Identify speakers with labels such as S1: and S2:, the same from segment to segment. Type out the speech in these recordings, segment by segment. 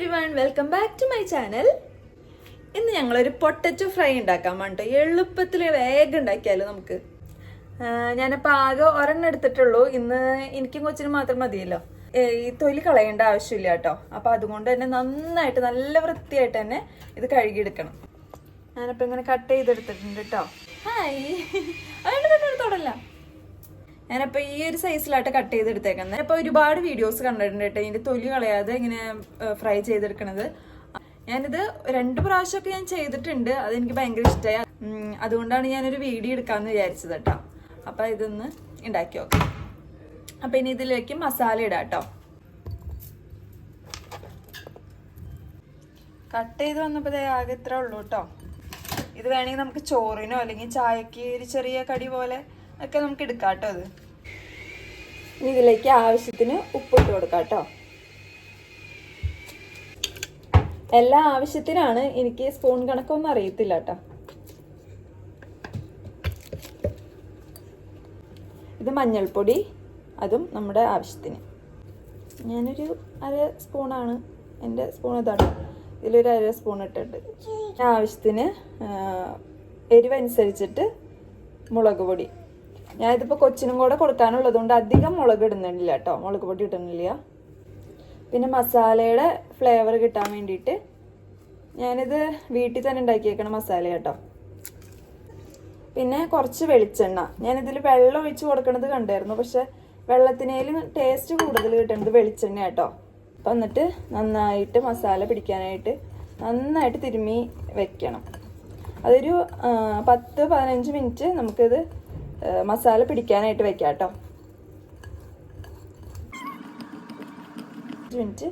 S1: Every one welcome back to my channel ഇന്ന് ഞങ്ങളൊരു potato fry ഉണ്ടാക്കാൻ വേണ്ടോ എളുപ്പത്തിൽ വേഗം ഉണ്ടാക്കിയാലോ നമുക്ക്? ഞാനിപ്പോൾ ആകെ ഒരെണ്ണം എടുത്തിട്ടുള്ളൂ. ഇന്ന് എനിക്കും കൊച്ചിന് മാത്രം മതിയല്ലോ. ഈ തൊലി കളയേണ്ട ആവശ്യമില്ല കേട്ടോ. അപ്പോൾ അതുകൊണ്ട് തന്നെ നന്നായിട്ട് നല്ല വൃത്തിയായിട്ട് തന്നെ ഇത് കഴുകിയെടുക്കണം. ഞാനിപ്പോൾ ഇങ്ങനെ കട്ട് ചെയ്തെടുത്തിട്ടുണ്ട് കേട്ടോ. ഹായ്. അതുകൊണ്ട് തൊടല്ല ഞാനപ്പോൾ ഈ ഒരു സൈസിലായിട്ട് കട്ട് ചെയ്തെടുത്തേക്കുന്നത്. അപ്പോൾ ഒരുപാട് വീഡിയോസ് കണ്ടിട്ടുണ്ട് കേട്ടോ. ഇതിന്റെ തൊലി കളയാതെ ഇങ്ങനെ ഫ്രൈ ചെയ്തെടുക്കണത്. ഞാനിത് രണ്ട് പ്രാവശ്യമൊക്കെ ഞാൻ ചെയ്തിട്ടുണ്ട്. അതെനിക്ക് ഭയങ്കര ഇഷ്ടമായി അതുകൊണ്ടാണ് ഞാനൊരു വീഡിയോ എടുക്കാമെന്ന് വിചാരിച്ചത് കേട്ടോ. അപ്പോൾ ഇതൊന്ന് ഉണ്ടാക്കി നോക്കാം. അപ്പോൾ ഇനി ഇതിലേക്ക് മസാല ഇടാം കേട്ടോ. കട്ട് ചെയ്ത് വന്നപ്പോൾ ആകെ ഇത്ര ഉള്ളൂ കേട്ടോ. ഇത് വേണമെങ്കിൽ നമുക്ക് ചോറിനോ അല്ലെങ്കിൽ ചായക്ക് ഒരു ചെറിയ കടി പോലെ ഒക്കെ നമുക്ക് എടുക്കാം കേട്ടോ അത്. ഇനി ഇതിലേക്ക് ആവശ്യത്തിന് ഉപ്പിട്ട് കൊടുക്കാം കേട്ടോ എല്ലാ ആവശ്യത്തിനാണ് എനിക്ക് സ്പൂൺ കണക്കൊന്നും അറിയത്തില്ല കേട്ടോ ഇത് മഞ്ഞൾപ്പൊടി അതും നമ്മുടെ ആവശ്യത്തിന്. ഞാനൊരു അര സ്പൂണാണ് എന്റെ സ്പൂൺ ഇതാണ്. ഇതിലൊരു അര സ്പൂൺ ഇട്ടിട്ടുണ്ട്. ആവശ്യത്തിന് എരിവനുസരിച്ചിട്ട് മുളക് പൊടി. ഞാനിതിപ്പോൾ കൊച്ചിനും കൂടെ കൊടുക്കാനുള്ളത് കൊണ്ട് അധികം മുളക് ഇടുന്നില്ല കേട്ടോ മുളക് പൊടി ഇടുന്നില്ല. പിന്നെ മസാലയുടെ ഫ്ലേവർ കിട്ടാൻ വേണ്ടിയിട്ട് ഞാനിത് വീട്ടിൽ തന്നെ ഉണ്ടാക്കിയേക്കണ മസാല കേട്ടോ പിന്നെ കുറച്ച് വെളിച്ചെണ്ണ. ഞാനിതിൽ വെള്ളം ഒഴിച്ച് കൊടുക്കണത് കണ്ടായിരുന്നു. പക്ഷെ വെള്ളത്തിനേലും ടേസ്റ്റ് കൂടുതൽ കിട്ടുന്നത് വെളിച്ചെണ്ണ കേട്ടോ അപ്പം എന്നിട്ട് നന്നായിട്ട് മസാല പിടിക്കാനായിട്ട് നന്നായിട്ട് തിരുമ്മി വെക്കണം. അതൊരു പത്ത് പതിനഞ്ച് മിനിറ്റ് നമുക്കിത് മസാല പിടിക്കാനായിട്ട് വെക്കാം കേട്ടോ മിനിറ്റ്.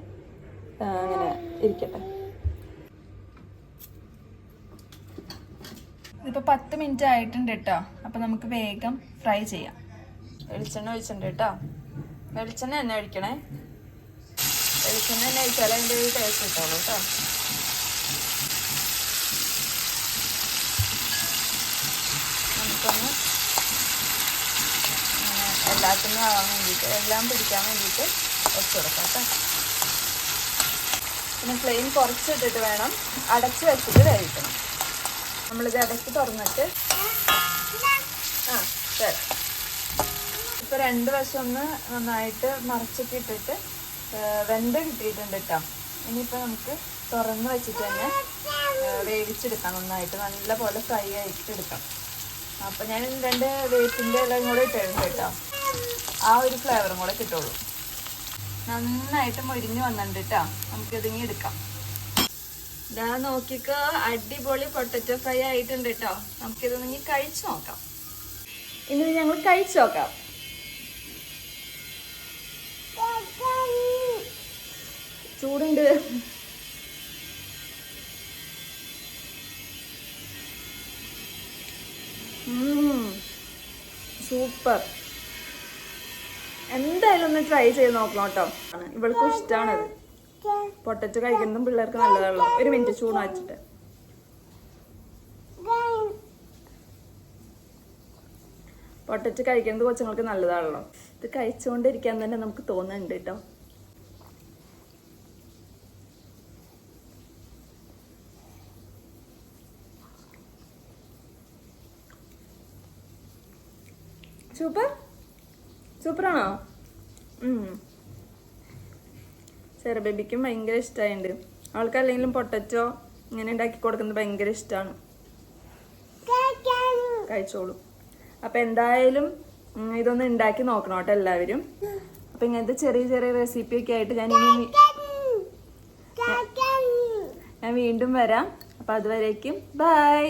S1: അങ്ങനെ ഇരിക്കട്ടെ. ഇതിപ്പോൾ പത്ത് മിനിറ്റ് ആയിട്ടുണ്ട് കേട്ടോ അപ്പോൾ നമുക്ക് വേഗം ഫ്രൈ ചെയ്യാം. വെളിച്ചെണ്ണ ഒഴിച്ചിട്ടുണ്ട് കേട്ടോ വെളിച്ചെണ്ണ തന്നെ ഒഴിക്കണേ. വെളിച്ചെണ്ണ തന്നെ ഒഴിച്ചാൽ അതിന്റെ ഒരു ടേസ്റ്റ് കിട്ടുള്ളൂ കേട്ടോ നമുക്കൊന്ന് എല്ലാത്തിനും വേണ്ടിയിട്ട് എല്ലാം പിടിക്കാൻ വേണ്ടിയിട്ട് വെച്ച് കൊടുക്കാം കേട്ടോ. പിന്നെ ഫ്ലെയിം കുറച്ചിട്ടിട്ട് വേണം അടച്ച് വെച്ചിട്ട് വേവിക്കണം. നമ്മളിത് അടച്ച് തുറന്നിട്ട് ആ ശരി. ഇപ്പൊ രണ്ട് വശം ഒന്ന് നന്നായിട്ട് മറച്ചൊക്കെ ഇട്ടിട്ട് വെന്ത് കിട്ടിയിട്ടുണ്ട് കേട്ടോ. ഇനിയിപ്പോൾ നമുക്ക് തുറന്ന് വെച്ചിട്ട് തന്നെ വേവിച്ചെടുക്കാം. നന്നായിട്ട് നല്ല പോലെ ഫ്രൈ ആയിട്ട് എടുക്കാം. അപ്പം ഞാൻ രണ്ട് വേപ്പിന്റെ എല്ലാം കൂടെ ഇട്ടിട്ടുണ്ട് കേട്ടോ. ആ ഒരു ഫ്ലേവറും കൂടെ കിട്ടുള്ളൂ. നന്നായിട്ട് മൊരിഞ്ഞു വന്നിട്ടുണ്ട് കേട്ടോ നമുക്കിതിങ്ങി എടുക്കാം. ഇതാ നോക്കിക്കോ അടിപൊളി പൊട്ടറ്റോ ഫ്രൈ ആയിട്ടുണ്ട് കേട്ടോ നമുക്കിത് നീ കഴിച്ചു നോക്കാം. ഇന്ന് ഞങ്ങൾ കഴിച്ചു നോക്കാം. ചൂടുണ്ട്. സൂപ്പർ. എന്തായാലും ഒന്ന് ട്രൈ ചെയ്ത് നോക്കണം കേട്ടോ. ഇവൾക്കും ഇഷ്ടമാണത് പൊട്ടറ്റ് കഴിക്കുന്നതും പിള്ളേർക്ക് നല്ലതാണല്ലോ. ഒരു മിനിറ്റ് ചൂട് വെച്ചിട്ട് പൊട്ടറ്റ് കഴിക്കുന്നത് കൊച്ചുങ്ങൾക്ക് നല്ലതാണല്ലോ. ഇത് കഴിച്ചുകൊണ്ടിരിക്കാൻ തന്നെ നമുക്ക് തോന്നുന്നുണ്ട് കേട്ടോ. സൂപ്പർ സൂപ്പറാണോ? ചെറു ബേബിക്കും ഭയങ്കര ഇഷ്ടമായിട്ടുണ്ട് അവൾക്ക് അല്ലെങ്കിലും പൊട്ടറ്റോ ഇങ്ങനെ ഉണ്ടാക്കി കൊടുക്കുന്നത് ഭയങ്കര ഇഷ്ടമാണ് കഴിച്ചോളൂ. അപ്പം എന്തായാലും ഇതൊന്ന് ഉണ്ടാക്കി നോക്കണം കേട്ടോ എല്ലാവരും. അപ്പം ഇങ്ങനത്തെ ചെറിയ ചെറിയ റെസിപ്പി ഒക്കെ ആയിട്ട് ഞാൻ ഇനി ഞാൻ വീണ്ടും വരാം. അപ്പം അതുവരേക്കും ബൈ